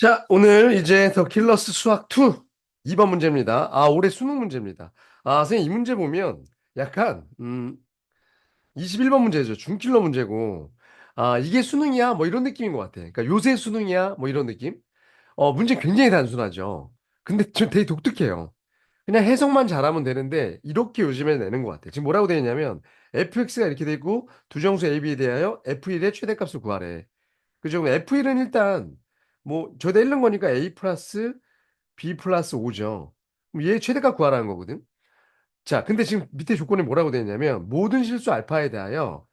자, 오늘 이제 더 킬러스 수학 2 2번 문제입니다. 아, 올해 수능 문제입니다. 아, 선생님 이 문제 보면 약간 음 21번 문제죠. 중킬러 문제고. 아, 이게 수능이야? 뭐 이런 느낌인 것 같아. 그러니까 요새 수능이야? 뭐 이런 느낌? 어, 문제 굉장히 단순하죠. 근데 좀 되게 독특해요. 그냥 해석만 잘하면 되는데 이렇게 요즘에 내는 것 같아. 지금 뭐라고 되어 있냐면 fx가 이렇게 돼 있고 두 정수 a, b에 대하여 f1의 최대값을 구하래. 그죠? 그럼 f1은 일단 뭐 저희가 1는 거니까 a 플러스 b 플러스 5죠. 그럼 얘 최대값 구하라는 거거든. 자, 근데 지금 밑에 조건이 뭐라고 되어 있냐면 모든 실수 알파에 대하여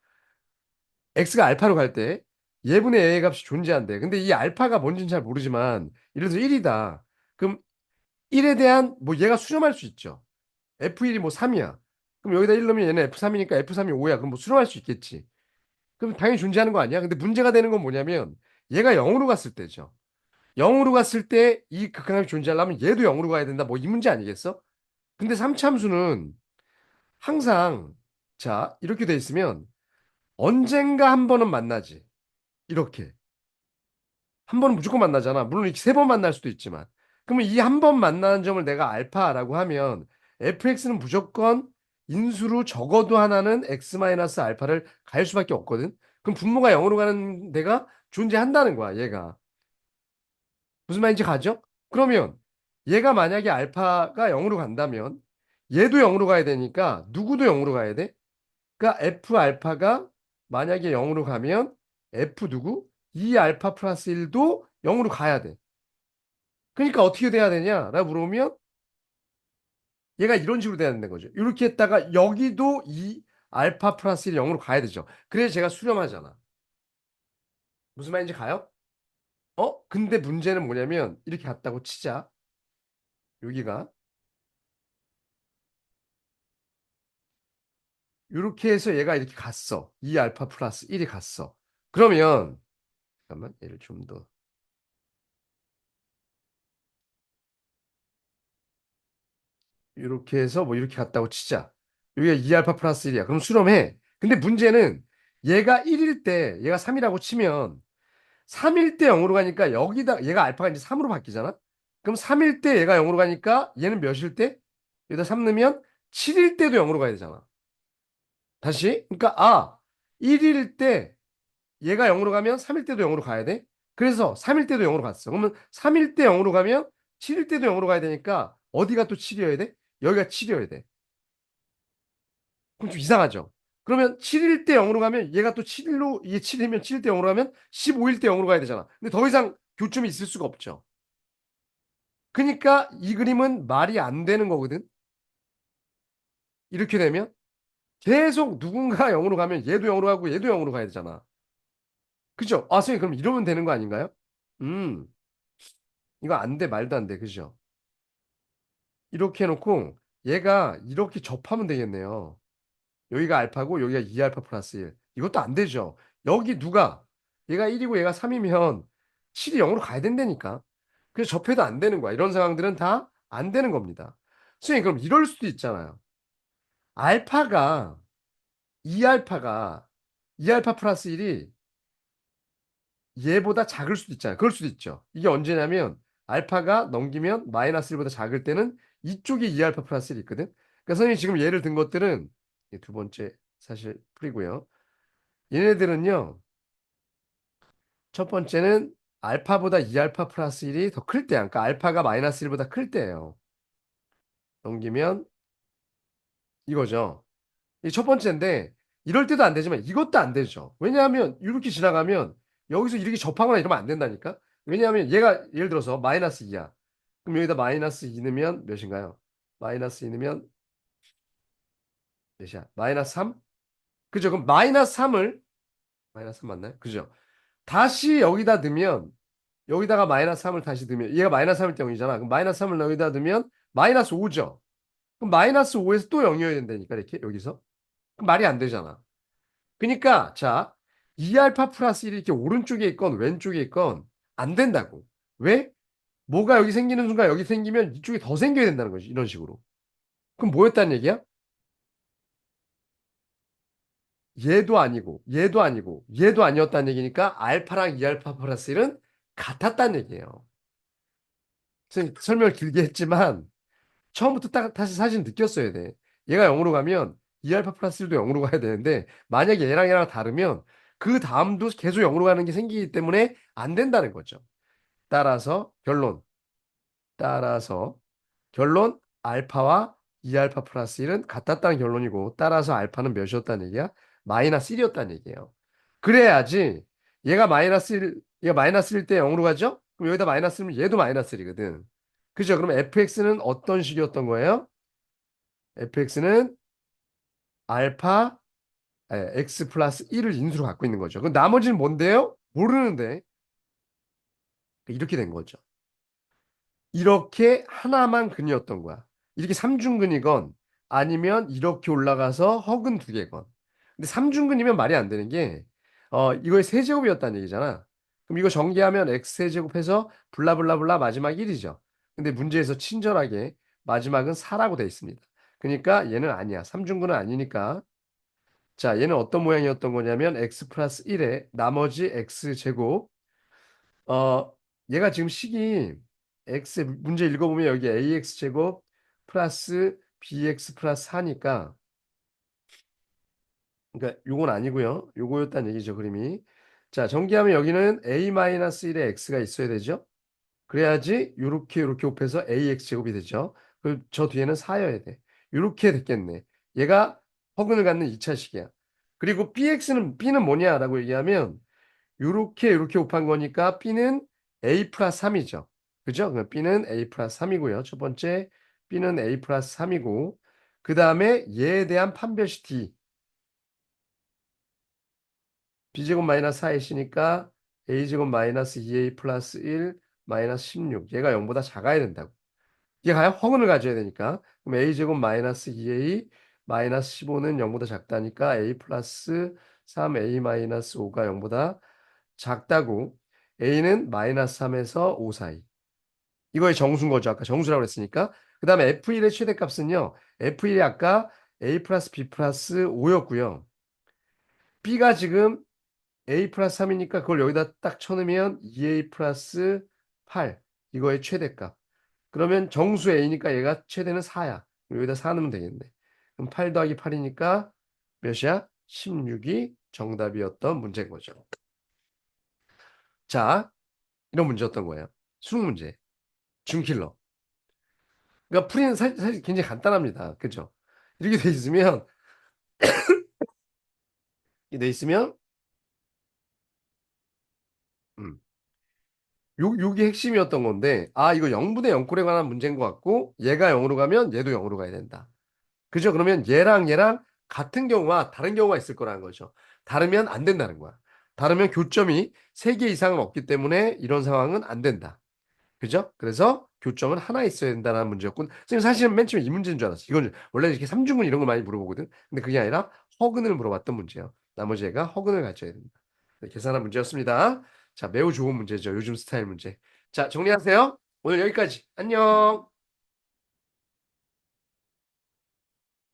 x가 알파로 갈 때 예분의 a의 값이 존재한대. 근데 이 알파가 뭔지는 잘 모르지만 예를 들어서 1이다. 그럼 1에 대한 뭐 얘가 수렴할 수 있죠. f1이 뭐 3이야. 그럼 여기다 1 넣으면 얘는 f3이니까 f3이 5야. 그럼 뭐 수렴할 수 있겠지. 그럼 당연히 존재하는 거 아니야? 근데 문제가 되는 건 뭐냐면 얘가 0으로 갔을 때죠. 0으로 갔을 때 이 극한값이 존재하려면 얘도 0으로 가야 된다. 뭐 이 문제 아니겠어? 근데 3참수는 항상 자 이렇게 돼 있으면 언젠가 한 번은 만나지. 이렇게. 한 번은 무조건 만나잖아. 물론 이렇게 세번 만날 수도 있지만. 그러면 이 한 번 만나는 점을 내가 알파라고 하면 fx는 무조건 인수로 적어도 하나는 x-알파를 갈 수밖에 없거든. 그럼 분모가 0으로 가는 데가 존재한다는 거야, 얘가. 무슨 말인지 가죠? 그러면 얘가 만약에 알파가 0으로 간다면 얘도 0으로 가야 되니까 누구도 0으로 가야 돼? 그러니까 f 알파가 만약에 0으로 가면 f 누구? 2 알파 플러스 1도 0으로 가야 돼. 그러니까 어떻게 돼야 되냐 라고 물어보면 얘가 이런 식으로 돼야 되는 거죠. 이렇게 했다가 여기도 2 알파 플러스 1이 0으로 가야 되죠. 그래서 제가 수렴하잖아. 무슨 말인지 가요? 어? 근데 문제는 뭐냐면 이렇게 갔다고 치자. 여기가 이렇게 해서 얘가 이렇게 갔어. 2 알파 플러스 1이 갔어. 그러면 잠깐만 얘를 좀 더 이렇게 해서 뭐 이렇게 갔다고 치자. 여기가 2 알파 플러스 1이야. 그럼 수렴해. 근데 문제는 얘가 1일 때 얘가 3이라고 치면 3일 때 0으로 가니까 여기다 얘가 알파가 이제 3으로 바뀌잖아. 그럼 3일 때 얘가 0으로 가니까 얘는 몇일 때? 여기다 3 넣으면 7일 때도 0으로 가야 되잖아. 다시. 그러니까 아 1일 때 얘가 0으로 가면 3일 때도 0으로 가야 돼. 그래서 3일 때도 0으로 갔어. 그러면 3일 때 0으로 가면 7일 때도 0으로 가야 되니까 어디가 또 7이어야 돼? 여기가 7이어야 돼. 그럼 좀 이상하죠? 그러면 7일 때 0으로 가면 얘가 또 7일로 이게 7이면 7일 때 0으로 가면 15일 때 0으로 가야 되잖아. 근데 더 이상 교점이 있을 수가 없죠. 그러니까 이 그림은 말이 안 되는 거거든. 이렇게 되면 계속 누군가 0으로 가면 얘도 0으로 가고 얘도 0으로 가야 되잖아. 그죠? 아, 선생님 그럼 이러면 되는 거 아닌가요? 음. 이거 안 돼. 말도 안 돼. 그죠? 이렇게 해놓고 얘가 이렇게 접하면 되겠네요. 여기가 알파고 여기가 2알파 플러스 1. 이것도 안 되죠. 여기 누가 얘가 1이고 얘가 3이면 7이 0으로 가야 된다니까. 그래서 접해도 안 되는 거야. 이런 상황들은 다 안 되는 겁니다. 선생님 그럼 이럴 수도 있잖아요. 알파가 2알파가 2알파 플러스 1이 얘보다 작을 수도 있잖아요. 그럴 수도 있죠. 이게 언제냐면 알파가 넘기면 마이너스 1보다 작을 때는 이쪽에 2알파 플러스 1이 있거든. 그러니까 선생님이 지금 예를 든 것들은 두 번째 사실 풀이고요. 얘네들은요. 첫 번째는 알파보다 2알파 플러스 1이 더 클 때야. 그러니까 알파가 마이너스 1보다 클 때예요. 넘기면 이거죠. 이 첫 번째인데 이럴 때도 안 되지만 이것도 안 되죠. 왜냐하면 이렇게 지나가면 여기서 이렇게 접하거나 이러면 안 된다니까. 왜냐하면 얘가 예를 들어서 마이너스 2야. 그럼 여기다 마이너스 2 넣으면 몇인가요? 마이너스 2 넣으면 몇이야? 마이너스 3? 그죠? 그럼 마이너스 3을 마이너스 3 맞나요? 그죠? 다시 여기다 넣으면 여기다가 마이너스 3을 다시 넣으면 얘가 마이너스 3일 때 0이잖아. 그럼 마이너스 3을 여기다 넣으면 마이너스 5죠. 그럼 마이너스 5에서 또 0이어야 된다니까 이렇게 여기서. 그럼 말이 안 되잖아. 그러니까 자 2알파 플러스 1이 이렇게 오른쪽에 있건 왼쪽에 있건 안 된다고. 왜? 뭐가 여기 생기는 순간 여기 생기면 이쪽에 더 생겨야 된다는 거지. 이런 식으로. 그럼 뭐였다는 얘기야? 얘도 아니고 얘도 아니고 얘도 아니었다는 얘기니까 알파랑 2알파 플러스 1은 같았다는 얘기예요. 설명을 길게 했지만 처음부터 딱 다시 사실 느꼈어야 돼. 얘가 0으로 가면 2알파 플러스 1도 0으로 가야 되는데 만약에 얘랑 얘랑 다르면 그 다음도 계속 0으로 가는 게 생기기 때문에 안 된다는 거죠. 따라서 결론. 따라서 결론 알파와 2알파 플러스 1은 같았다는 결론이고 따라서 알파는 몇이었다는 얘기야? 마이너스 1이었다는 얘기예요. 그래야지 얘가 마이너스 1, 얘가 마이너스 1 때 0으로 가죠? 그럼 여기다 마이너스 1면 얘도 마이너스 1이거든. 그죠? 그럼 fx는 어떤 식이었던 거예요? fx는 알파 예, x 플러스 1을 인수로 갖고 있는 거죠. 그럼 나머지는 뭔데요? 모르는데 이렇게 된 거죠. 이렇게 하나만 근이었던 거야. 이렇게 삼중근이건 아니면 이렇게 올라가서 허근 두 개건. 근데 삼중근이면 말이 안 되는 게 어, 이거의 세제곱이었다는 얘기잖아. 그럼 이거 전개하면 x 세제곱해서 블라블라블라 마지막 1이죠. 근데 문제에서 친절하게 마지막은 4라고 돼 있습니다. 그러니까 얘는 아니야. 삼중근은 아니니까. 자, 얘는 어떤 모양이었던 거냐면 x 플러스 1에 나머지 x 제곱. 어, 얘가 지금 식이 x 문제 읽어보면 여기 ax 제곱 플러스 bx 플러스 4니까 그러니까 요건 아니고요. 요거였다는 얘기죠, 그림이. 자, 전개하면 여기는 a-1의 x가 있어야 되죠. 그래야지 요렇게 요렇게 곱해서 ax 제곱이 되죠. 그럼 저 뒤에는 4여야 돼. 요렇게 됐겠네. 얘가 허근을 갖는 2차식이야. 그리고 bx는 b는 뭐냐라고 얘기하면 요렇게 요렇게 곱한 거니까 b는 a 플러스 3이죠. 그죠? 그럼 b는 a 플러스 3이고요. 첫 번째 b는 a 플러스 3이고 그 다음에 얘에 대한 판별식 d b제곱 마이너스 4이시니까 a제곱 마이너스 2a 플러스 1 마이너스 16 얘가 0보다 작아야 된다고. 얘가 허근을 가져야 되니까. 그럼 a제곱 마이너스 2a 마이너스 15는 0보다 작다니까 a 플러스 3a 마이너스 5가 0보다 작다고. A는 마이너스 3에서 5 사이. 이거의 정수인 거죠. 아까 정수라고 그랬으니까. 그 다음에 f1의 최대값은요. F1이 아까 a 플러스 b 플러스 5였고요. B가 지금 a 플러스 3이니까 그걸 여기다 딱 쳐넣으면 2a 플러스 8 이거의 최대값. 그러면 정수 a니까 얘가 최대는 4야. 여기다 4 넣으면 되겠네. 그럼 8 더하기 8이니까 몇이야? 16이 정답이었던 문제인 거죠. 자 이런 문제였던 거예요. 수능 문제. 준킬러. 그러니까 풀이는 사실, 사실 굉장히 간단합니다. 그죠? 이렇게 돼 있으면 이렇게 돼 있으면 음. 요, 요게 핵심이었던 건데, 아, 이거 0분의 0꼴에 관한 문제인 것 같고, 얘가 0으로 가면 얘도 0으로 가야 된다. 그죠? 그러면 얘랑 얘랑 같은 경우와 다른 경우가 있을 거라는 거죠. 다르면 안 된다는 거야. 다르면 교점이 3개 이상은 없기 때문에 이런 상황은 안 된다. 그죠? 그래서 교점은 하나 있어야 된다는 문제였군. 선생님 사실은 맨 처음에 이 문제인 줄 알았어. 이건 원래 이렇게 삼중근 이런 걸 많이 물어보거든. 근데 그게 아니라 허근을 물어봤던 문제예요. 나머지 애가 허근을 갖춰야 된다. 네, 계산한 문제였습니다. 자, 매우 좋은 문제죠. 요즘 스타일 문제. 자, 정리하세요. 오늘 여기까지. 안녕.